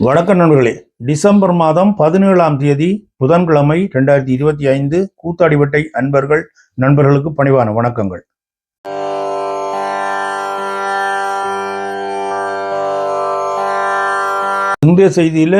வணக்க நண்பர்களே டிசம்பர் மாதம் பதினேழாம் தேதி புதன்கிழமை ரெண்டாயிரத்தி இருபத்தி ஐந்து கூத்தாடிவட்டை அன்பர்கள் நண்பர்களுக்கு பணிவான வணக்கங்கள். இந்திய செய்தியில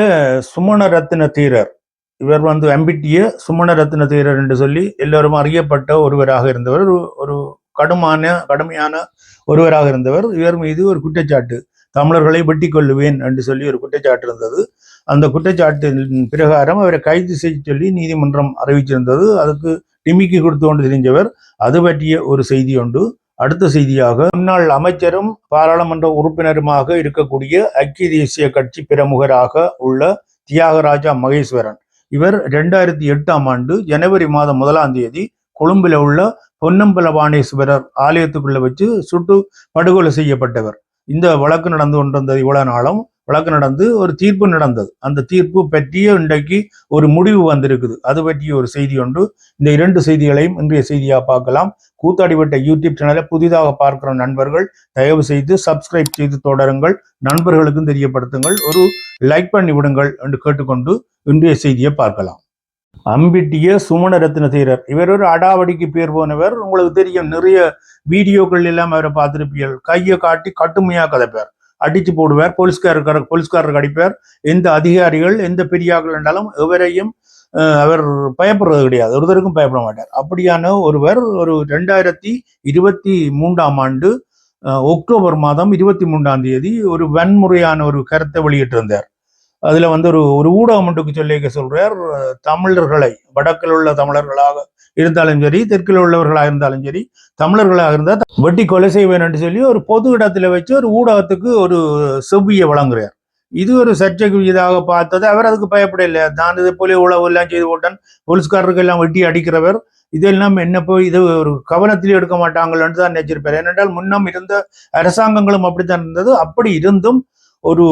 சுமண ரத்ன தீரர். இவர் வந்து அம்பிட்டிய சுமண ரத்ன தீரர் என்று சொல்லி எல்லோரும் அறியப்பட்ட ஒருவராக இருந்தவர். ஒரு கடுமான கடுமையான ஒருவராக இருந்தவர். இவர் மீது ஒரு குற்றச்சாட்டு. தமிழர்களை வெட்டி கொள்ளுவேன் என்று சொல்லி ஒரு குற்றச்சாட்டு இருந்தது. அந்த குற்றச்சாட்டின் பிரகாரம் அவரை கைது செய்ய சொல்லி நீதிமன்றம் அறிவிச்சிருந்தது. அதுக்கு டிமிக்கி கொடுத்து கொண்டு தெரிஞ்சவர். அது பற்றிய ஒரு செய்தி உண்டு. அடுத்த செய்தியாக முன்னாள் அமைச்சரும் பாராளுமன்ற உறுப்பினருமாக இருக்கக்கூடிய ஐக்கிய தேசிய கட்சி பிரமுகராக உள்ள தியாகராஜா மகேஸ்வரன். இவர் ரெண்டாயிரத்தி எட்டாம் ஆண்டு ஜனவரி மாதம் முதலாம் தேதி கொழும்பில் உள்ள பொன்னம்பலவாணேஸ்வரர் ஆலயத்துக்குள்ள வச்சு சுட்டு படுகொலை செய்யப்பட்டவர். இந்த வழக்கு நடந்து கொண்டிருந்தது இவ்வளவு நாளும் வழக்கு நடந்து ஒரு தீர்ப்பு நடந்தது. அந்த தீர்ப்பு பற்றிய இன்றைக்கு ஒரு முடிவு வந்திருக்குது. அது பற்றிய ஒரு செய்தி ஒன்று. இந்த இரண்டு செய்திகளையும் இன்றைய செய்தியாக பார்க்கலாம். கூத்தாடிவிட்ட யூடியூப் சேனலை புதிதாக பார்க்கிற நண்பர்கள் தயவு செய்து சப்ஸ்கிரைப் செய்து தொடருங்கள். நண்பர்களுக்கும் தெரியப்படுத்துங்கள். ஒரு லைக் பண்ணி விடுங்கள் என்று கேட்டுக்கொண்டு இன்றைய செய்தியை பார்க்கலாம். அம்பிட்டிய சுமண ரத்ன தீரர் இவர் ஒரு அடாவடிக்கு பேர் போனவர். உங்களுக்கு தெரியும் நிறைய வீடியோக்கள் எல்லாம் அவரை பார்த்துருப்பீர்கள். கையை காட்டி கட்டுமையா கதைப்பார். அடிச்சு போடுவார் போலீஸ்காரர் போலீஸ்காரருக்கு அடிப்பார். எந்த அதிகாரிகள் எந்த பெரியார்கள் என்றாலும் எவரையும் அஹ், அவர் பயப்படுறது கிடையாது. ஒருத்தருக்கும் பயப்பட மாட்டார். அப்படியான ஒருவர் ஒரு ரெண்டாயிரத்தி இருபத்தி மூன்றாம் ஆண்டு அக்டோபர் மாதம் இருபத்தி மூன்றாம் தேதி ஒரு வன்முறையான ஒரு கருத்தை வெளியிட்டிருந்தார். அதுல வந்து ஒரு ஒரு ஊடகம் ஒன்றுக்கு சொல்லிக்க சொல்றார் தமிழர்களை வடக்கில் உள்ள தமிழர்களாக இருந்தாலும் சரி தெற்கில் உள்ளவர்களாக இருந்தாலும் சரி தமிழர்களாக இருந்தால் வெட்டி கொலை செய்வேன் என்று சொல்லி ஒரு பொது இடத்துல வச்சு ஒரு ஊடகத்துக்கு ஒரு செவ்வியை வழங்குறார். இது ஒரு சர்ச்சைக்கு இதாக பார்த்தது. அவர் அதுக்கு பயப்படலை நான் இதை போல உழவு எல்லாம் செய்து போட்டேன் போலீஸ்காரருக்கு எல்லாம் வெட்டி அடிக்கிறவர். இதெல்லாம் என்ன போய் இது ஒரு கவனத்திலே எடுக்க மாட்டாங்கள்னு தான் நினைச்சிருப்பார். ஏனென்றால் முன்னம் இருந்த அரசாங்கங்களும் அப்படித்தான் இருந்தது. அப்படி இருந்தும் ஒரு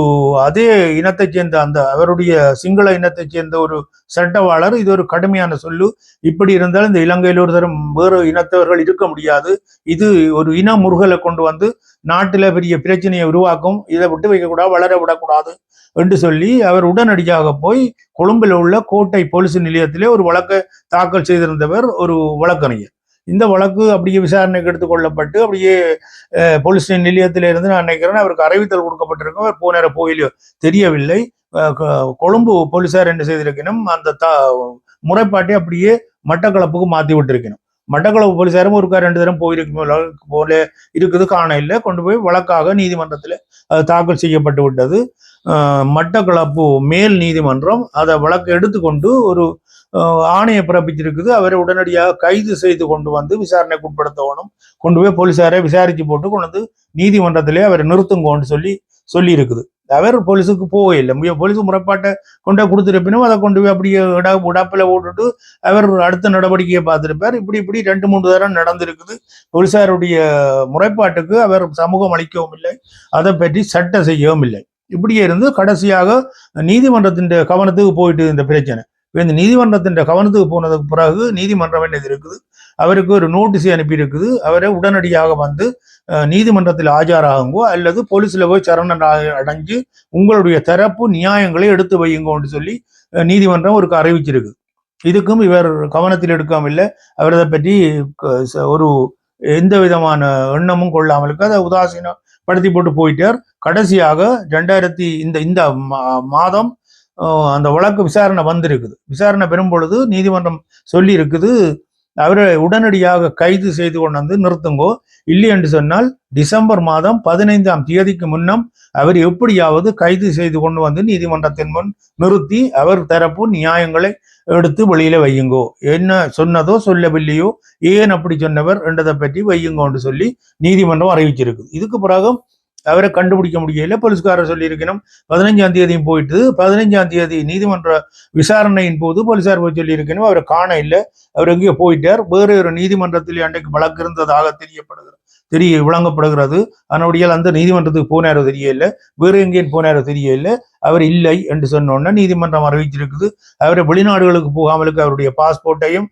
அதே இனத்தைச் சேர்ந்த அந்த அவருடைய சிங்கள இனத்தைச் சேர்ந்த ஒரு சட்டவாளர் இது ஒரு கடுமையான சொல்லு. இப்படி இருந்தாலும் இந்த இலங்கையில் ஒரு தரம் வேறு இனத்தவர்கள் இருக்க முடியாது. இது ஒரு இன முருகலை கொண்டு வந்து நாட்டில் பெரிய பிரச்சனையை உருவாக்கும். இதை விட்டு வைக்கக்கூடாது வளர விடக்கூடாது என்று சொல்லி அவர் உடனடியாக போய் கொழும்பில் உள்ள கோட்டை போலீஸ் நிலையத்திலே ஒரு வழக்கை தாக்கல் செய்திருந்தவர் ஒரு வழக்கறிஞர். இந்த வழக்கு அப்படியே விசாரணைக்கு எடுத்துக் கொள்ளப்பட்டு அப்படியே போலீஸ் நிலையத்தில் இருந்து நான் நினைக்கிறேன் அவருக்கு அறிவித்தல் கொடுக்கப்பட்டிருக்கும். அவர் போனார போயிலோ தெரியவில்லை. கொழும்பு போலீசார் என்ன செய்திருக்கணும் அந்த த முறைப்பாட்டை அப்படியே மட்டக்களப்புக்கு மாற்றி விட்டிருக்கணும். மட்டக்களப்பு போலீசாரும் ஒருக்கா ரெண்டு தரம் போயிருக்கும் போல இருக்குது காண இல்லை. கொண்டு போய் வழக்காக நீதிமன்றத்தில் தாக்கல் செய்யப்பட்டு விட்டது. மட்டக்களப்பு மேல் நீதிமன்றம் அதை வழக்கு எடுத்துக்கொண்டு ஒரு ஆணையை பிறப்பிச்சிருக்குது. அவரை உடனடியாக கைது செய்து கொண்டு வந்து விசாரணைக்கு உட்படுத்தணும் கொண்டு போய் போலீஸாரை விசாரிச்சு போட்டு கொண்டு வந்து நீதிமன்றத்திலே அவரை நிறுத்துங்கோன்னு சொல்லி சொல்லி இருக்குது அவர் போலீஸுக்கு போகவே இல்லை. போலீஸ் முறைப்பாட்டை கொண்டு கொடுத்துருப்பினும் அதை கொண்டு போய் அப்படியே இட உடாப்பில் போட்டுட்டு அவர் அடுத்த நடவடிக்கையை பார்த்துருப்பார். இப்படி இப்படி ரெண்டு மூன்று தரம் நடந்திருக்குது. போலீசாருடைய முறைப்பாட்டுக்கு அவர் சமூகம் அளிக்கவும் இல்லை. அதை பற்றி சட்டம் செய்யவும் இல்லை. இப்படியே இருந்து கடைசியாக நீதிமன்றத்தின் கவனத்துக்கு போயிட்டு இந்த பிரச்சனை. இந்த நீதிமன்றத்தின் கவனத்துக்கு போனதுக்கு பிறகு நீதிமன்றம் என்னது இருக்குது அவருக்கு ஒரு நோட்டீஸ் அனுப்பி இருக்குது அவரை உடனடியாக வந்து நீதிமன்றத்தில் ஆஜராகுங்கோ அல்லது போலீஸில் போய் சரண அடைஞ்சு உங்களுடைய தரப்பு நியாயங்களை எடுத்து வையுங்கோன்னு சொல்லி நீதிமன்றம் ஒரு அறிவிச்சிருக்கு. இதுக்கும் இவர் கவனத்தில் எடுக்காம இல்லை. அவரதை அதை பற்றி க- ச- ஒரு எந்த விதமான எண்ணமும் கொள்ளாமலுக்கு அதை உதாசீனப்படுத்தி போட்டு போயிட்டார். கடைசியாக ரெண்டாயிரத்தி இந்த இந்த மா- மாதம் அந்த வழக்கு விசாரணை வந்திருக்குது. விசாரணை பெறும் பொழுது நீதிமன்றம் சொல்லி இருக்குது அவரை உடனடியாக கைது செய்து கொண்டு வந்து நிறுத்துங்கோ. இல்லை என்று சொன்னால் டிசம்பர் மாதம் பதினைந்தாம் தேதிக்கு முன்னம் அவர் எப்படியாவது கைது செய்து கொண்டு வந்து நீதிமன்றத்தின் முன் நிறுத்தி அவர் தரப்பு நியாயங்களை எடுத்து வெளியில வையுங்கோ. என்ன சொன்னதோ சொல்லவில்லையோ ஏன் அப்படி சொன்னவர் என்றதை பற்றி வையுங்கோன்னு சொல்லி நீதிமன்றம் அறிவிச்சிருக்கு இதுக்கு பிறகு அவரை கண்டுபிடிக்க முடியல. போலீஸ்காரர் சொல்லியிருக்கணும். பதினஞ்சாம் தேதியும் போயிட்டு பதினஞ்சாம் தேதி நீதிமன்ற விசாரணையின் போது போலீசார் போய் சொல்லியிருக்கணும். அவரை காண இல்லை. அவர் எங்கேயோ போயிட்டார். வேறு ஒரு நீதிமன்றத்தில் அன்றைக்கு வழக்கு இருந்ததாக தெரியப்படுகிறது. தெரிய விளங்கப்படுகிறது. அதனுடைய அந்த நீதிமன்றத்துக்கு போனாரோ தெரியல. வேறு எங்கேயும் போனாரோ தெரியல. அவர் இல்லை என்று சொன்ன உடனே நீதிமன்றம் அறிவிச்சிருக்குது. அவரை வெளிநாடுகளுக்கு போகாமலுக்கு அவருடைய பாஸ்போர்ட்டையும்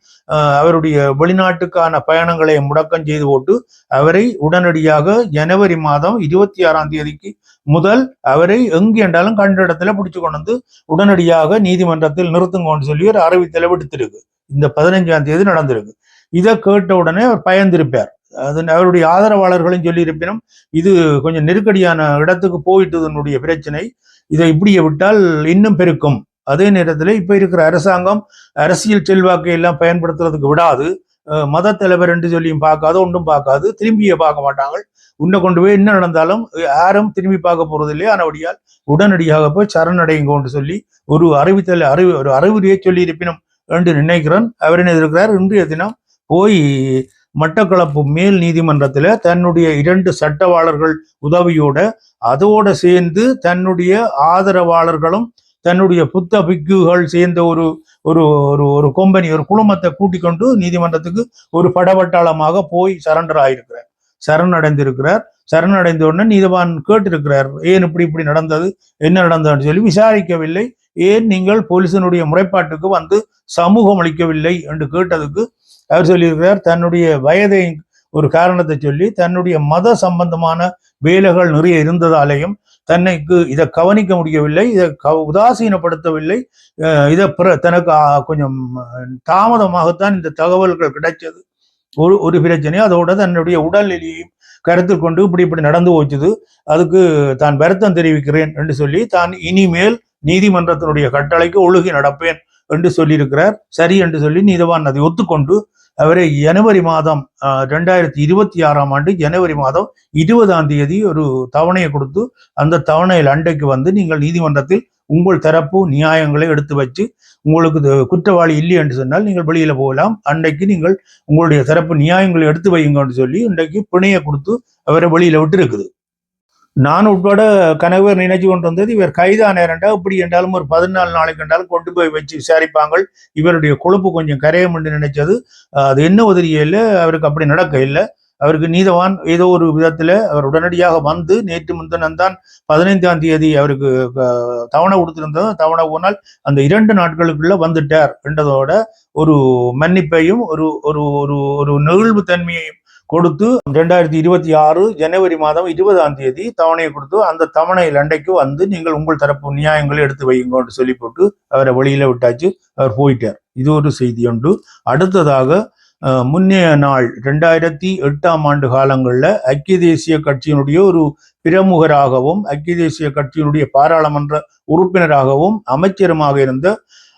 அவருடைய வெளிநாட்டுக்கான பயணங்களை முடக்கம் செய்து போட்டு அவரை உடனடியாக ஜனவரி மாதம் இருபத்தி ஆறாம் தேதிக்கு முதல் அவரை எங்கு என்றாலும் கண்ட இடத்துல பிடிச்சு கொண்டு வந்து உடனடியாக நீதிமன்றத்தில் நிறுத்துங்கன்னு சொல்லி ஒரு அறிவித்தலை விடுத்திருக்கு. இந்த பதினஞ்சாம் தேதி நடந்திருக்கு. இதை கேட்ட உடனே அவர் பயந்திருப்பார். அது அவருடைய ஆதரவாளர்களும் சொல்லியிருப்பினும் இது கொஞ்சம் நெருக்கடியான இடத்துக்கு போயிட்டதனுடைய பிரச்சனை. இதை இப்படியே விட்டால் இன்னும் பெருக்கும். அதே நேரத்தில் இப்போ இருக்கிற அரசாங்கம் அரசியல் செல்வாக்கை எல்லாம் பயன்படுத்துறதுக்கு விடாது. அஹ் மத தலைவர் என்று சொல்லியும் பார்க்காது ஒன்றும் பார்க்காது. திரும்பியே பார்க்க மாட்டாங்க. உன்னை கொண்டு போய் என்ன நடந்தாலும் யாரும் திரும்பி பார்க்க போறது இல்லையா ஆனபடியால் உடனடியாக போய் சரணடையுங்கன்னு சொல்லி ஒரு அறிவித்தல் அறிவு ஒரு அறிவுரையை சொல்லி இருப்பினும் என்று நினைக்கிறேன். அவர் என்ன இருக்கிறார் இன்றைய தினம் போய் மட்டக்களப்பு மேல் நீதிமன்றத்தில் தன்னுடைய இரண்டு சட்டவாளர்கள் உதவியோட அதோடு சேர்ந்து தன்னுடைய ஆதரவாளர்களும் தன்னுடைய புத்த பிக்குகள் சேர்ந்த ஒரு ஒரு ஒரு ஒரு கொம்பனி ஒரு குழுமத்தை கூட்டிக் கொண்டு நீதிமன்றத்துக்கு ஒரு படவட்டாளமாக போய் சரண்டர் ஆயிருக்கிறார். சரணடைந்திருக்கிறார். சரணடைந்த உடனே நீதிவான் கேட்டிருக்கிறார் ஏன் இப்படி இப்படி நடந்தது? என்ன நடந்ததுன்னு சொல்லி விசாரிக்கவில்லை. ஏன் நீங்கள் போலீசினுடைய முறைப்பாட்டுக்கு வந்து சமூகம் அளிக்கவில்லை? என்று கேட்டதுக்கு அவர் சொல்லியிருக்கிறார் தன்னுடைய வயதை ஒரு காரணத்தை சொல்லி தன்னுடைய மத சம்பந்தமான வேலைகள் நிறைய இருந்ததாலேயும் தன்னைக்கு இதை கவனிக்க முடியவில்லை இதை க உதாசீனப்படுத்தவில்லை. இதை பிற தனக்கு கொஞ்சம் தாமதமாகத்தான் இந்த தகவல்கள் கிடைச்சது. ஒரு ஒரு பிரச்சனை அதோட தன்னுடைய உடல்நிலையையும் கருத்தில் கொண்டு இப்படி இப்படி நடந்து போச்சுது. அதுக்கு தான் வருத்தம் தெரிவிக்கிறேன் என்று சொல்லி தான் இனிமேல் நீதிமன்றத்தினுடைய கட்டளைக்கு ஒழுகி நடப்பேன். என்று சொல்லியிருக்கிறார். சரி என்று சொல்லி நீதவான் அதை ஒத்துக்கொண்டு அவரை ஜனவரி மாதம் அஹ், ரெண்டாயிரத்தி இருபத்தி ஆறாம் ஆண்டு ஜனவரி மாதம் இருபதாம் தேதி ஒரு தவணையை கொடுத்து அந்த தவணையில் அண்டைக்கு வந்து நீங்கள் நீதிமன்றத்தில் உங்கள் தரப்பு நியாயங்களை எடுத்து வச்சு உங்களுக்கு குற்றவாளி இல்லை என்று சொன்னால் நீங்கள் வெளியில போகலாம். அன்றைக்கு நீங்கள் உங்களுடைய தரப்பு நியாயங்களை எடுத்து வையுங்கன்னு சொல்லி இன்றைக்கு பிணையை கொடுத்து அவரை வெளியில விட்டு இருக்குது நான் உட்பட கணவர் நினைச்சு கொண்டு வந்தது இவர் கைதான இரண்டா இப்படி என்றாலும் ஒரு பதினாலு நாளைக்கு என்றாலும் கொண்டு போய் வச்சு விசாரிப்பாங்க இவருடைய கொழுப்பு கொஞ்சம் கரையும் என்று நினைச்சது. அது என்ன உதவியே இல்லை அவருக்கு அப்படி நடக்க இல்லை. அவருக்கு நீதவான் ஏதோ ஒரு விதத்தில் அவர் உடனடியாக வந்து நேற்று முன்தினம் தான் பதினைந்தாம் தேதி அவருக்கு தவணை கொடுத்திருந்தது. தவணை போனால் அந்த இரண்டு நாட்களுக்குள்ள வந்துட்டார் என்றதோட ஒரு மன்னிப்பையும் ஒரு ஒரு ஒரு ஒரு நெகிழ்வு தன்மையையும் கொடுத்து ரெண்டாயிரத்தி இருபத்தி ஆறு ஜனவரி மாதம் இருபதாம் தேதி தவணையை கொடுத்து அந்த தவணை லண்டைக்கு வந்து நீங்கள் உங்கள் தரப்பு நியாயங்களை எடுத்து வையுங்கன்னு சொல்லி போட்டு அவரை வெளியில விட்டாச்சு. அவர் போயிட்டார். இது ஒரு செய்தி உண்டு அடுத்ததாக முன்னைய நாள் ரெண்டாயிரத்தி எட்டாம் ஆண்டு காலங்களில் ஐக்கிய தேசிய கட்சியினுடைய ஒரு பிரமுகராகவும் ஐக்கிய தேசிய கட்சியினுடைய பாராளுமன்ற உறுப்பினராகவும் அமைச்சருமாக இருந்த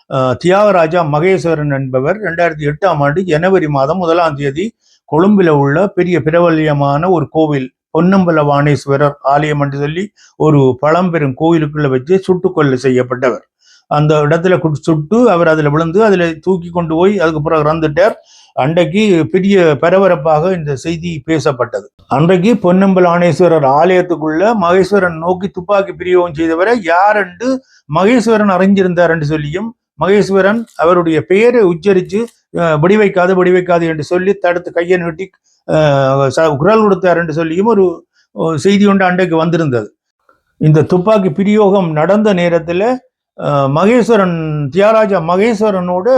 அஹ், தியாகராஜா மகேஸ்வரன் என்பவர் ரெண்டாயிரத்தி எட்டாம் ஆண்டு ஜனவரி மாதம் முதலாம் தேதி கொழும்பில உள்ள பெரிய பிரபல்யமான ஒரு கோவில் பொன்னம்பல வாணேஸ்வரர் ஆலயம் என்று சொல்லி ஒரு பழம்பெரும் கோயிலுக்குள்ள வச்சு சுட்டுக்கொலை செய்யப்பட்டவர். அந்த இடத்துல சுட்டு அவர் அதுல விழுந்து அதுல தூக்கி கொண்டு போய் அதுக்கு பிறகு இறந்துட்டார். அன்றைக்கு பெரிய பரபரப்பாக இந்த செய்தி பேசப்பட்டது. அன்றைக்கு பொன்னம்பல ஆணேஸ்வரர் ஆலயத்துக்குள்ள மகேஸ்வரன் நோக்கி துப்பாக்கி பிரியோகம் செய்தவரை யார் என்று மகேஸ்வரன் அறிஞ்சிருந்தார் என்று சொல்லியும் மகேஸ்வரன் அவருடைய பெயரை உச்சரித்து அஹ், வடிவைக்காது வைக்காது என்று சொல்லி தடுத்து கையை நீட்டி அஹ், குரல் கொடுத்தார் என்று சொல்லியும் ஒரு செய்தி ஒன்று அன்றைக்கு வந்திருந்தது. இந்த துப்பாக்கி பிரயோகம் நடந்த நேரத்தில் மகேஸ்வரன் தியாகராஜா மகேஸ்வரனோட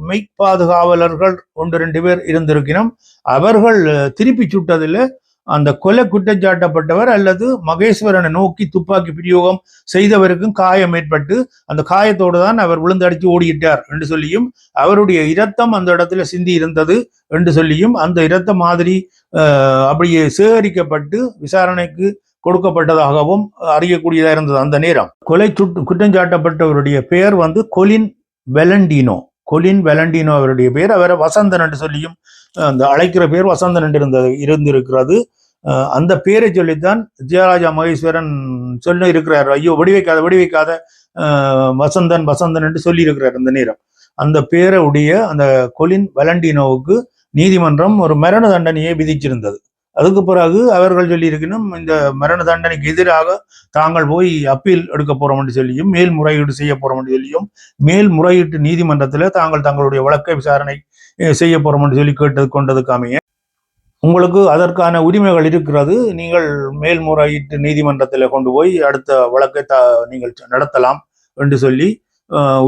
மெய் பாதுகாவலர்கள் ஒன்று ரெண்டு பேர் இருந்திருக்கணும் அவர்கள் திருப்பி சுட்டதில் அந்த கொலை குற்றச்சாட்டப்பட்டவர் அல்லது மகேஸ்வரனை நோக்கி துப்பாக்கி பிரயோகம் செய்தவருக்கும் காயம் ஏற்பட்டு அந்த காயத்தோடு தான் அவர் விழுந்தடிச்சு ஓடிட்டார் என்று சொல்லியும் அவருடைய இரத்தம் அந்த இடத்துல சிந்தி இருந்தது என்று சொல்லியும் அந்த இரத்த மாதிரி அப்படியே சேகரிக்கப்பட்டு விசாரணைக்கு கொடுக்கப்பட்டதாகவும் அறியக்கூடியதாக இருந்தது அந்த நேரம். கொலை சுட்டு குற்றஞ்சாட்டப்பட்டவருடைய பெயர் வந்து கொலின் வெலண்டினோ. கொலின் வெலண்டினோ அவருடைய பெயர். அவரை வசந்தன் என்று சொல்லியும் அந்த அழைக்கிற பேர் வசந்தன் என்று இருந்தது இருந்திருக்கிறது. அந்த பேரை சொல்லித்தான் ஜெயராஜா மகேஸ்வரன் சொல்லி இருக்கிறார். ஐயோ வடிவைக்காத வடிவைக்காத வசந்தன் வசந்தன் என்று சொல்லி இருக்கிறார் அந்த நேரம். அந்த பேரை உடைய அந்த கொலின் வலண்டினோவுக்கு நீதிமன்றம் ஒரு மரண தண்டனையை விதிச்சிருந்தது. அதுக்கு பிறகு அவர்கள் சொல்லியிருக்கணும் இந்த மரண தண்டனைக்கு எதிராக தாங்கள் போய் அப்பீல் எடுக்க போறோம் என்று சொல்லியும் மேல்முறையீடு செய்ய போறோம் என்று சொல்லியும் மேல்முறையீட்டு நீதிமன்றத்தில் தாங்கள் தங்களுடைய வழக்கை விசாரணை செய்ய போறோம் என்று சொல்லி கேட்டது கொண்டதுக்காமையே உங்களுக்கு அதற்கான உரிமைகள் இருக்கிறது. நீங்கள் மேல்முறையீட்டு நீதிமன்றத்தில் கொண்டு போய் அடுத்த வழக்கை த நீங்கள் நடத்தலாம் என்று சொல்லி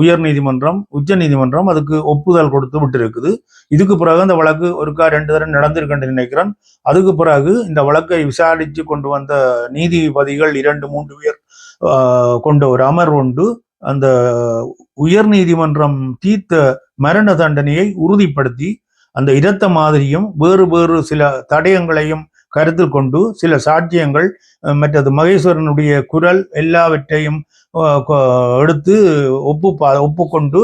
உயர் நீதிமன்றம் உச்ச நீதிமன்றம் அதுக்கு ஒப்புதல் கொடுத்து விட்டு இருக்குது இதுக்கு பிறகு அந்த வழக்கு ஒருக்கா ரெண்டு தடவை நடந்திருக்கேன் நினைக்கிறேன். அதுக்கு பிறகு இந்த வழக்கை விசாரித்து கொண்டு வந்த நீதிபதிகள் இரண்டு மூன்று பேர் கொண்ட ஒரு அமர்வு உண்டு அந்த உயர் நீதிமன்றம் தீர்த்த மரண தண்டனையை உறுதிப்படுத்தி அந்த இரத்த மாதிரியும் வேறு வேறு சில தடயங்களையும் கருத்தில் கொண்டு சில சாட்சியங்கள் மற்றது மகேஸ்வரனுடைய குரல் எல்லாவற்றையும் எடுத்து ஒப்பு பா- ஒப்புக்கொண்டு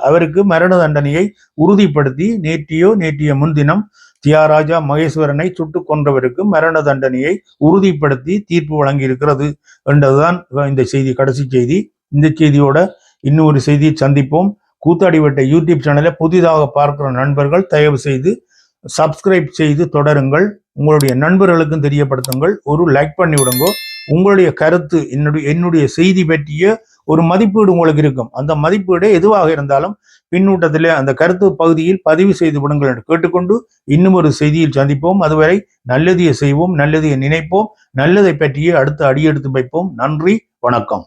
அவருக்கு மரண தண்டனையை உறுதிப்படுத்தி நேற்றியோ நேற்றிய முன்தினம் தியாராஜா மகேஸ்வரனை சுட்டு கொன்றவருக்கு மரண தண்டனையை உறுதிப்படுத்தி தீர்ப்பு வழங்கி இருக்கிறது என்றதுதான் இந்த செய்தி கடைசி செய்தி. இந்த செய்தியோட இன்னொரு செய்தியை சந்திப்போம். கூத்தாடிவட்டை யூடியூப் சேனலை புதிதாக பார்க்கிற நண்பர்கள் தயவு செய்து சப்ஸ்கிரைப் செய்து தொடருங்கள். உங்களுடைய நண்பர்களுக்கும் தெரியப்படுத்துங்கள். ஒரு லைக் பண்ணி விடுங்க. உங்களுடைய கருத்து என்னுடைய என்னுடைய செய்தி பற்றிய ஒரு மதிப்பீடு உங்களுக்கு இருக்கும். அந்த மதிப்பீடு எதுவாக இருந்தாலும் பின்னூட்டத்தில் அந்த கருத்து பகுதியில் பதிவு செய்து விடுங்கள் என்று கேட்டுக்கொண்டு இன்னும் ஒரு செய்தியில் சந்திப்போம். அதுவரை நல்லதையை செய்வோம் நல்லதையை நினைப்போம் நல்லதை பற்றியே அடுத்து அடியெடுத்து வைப்போம். நன்றி வணக்கம்.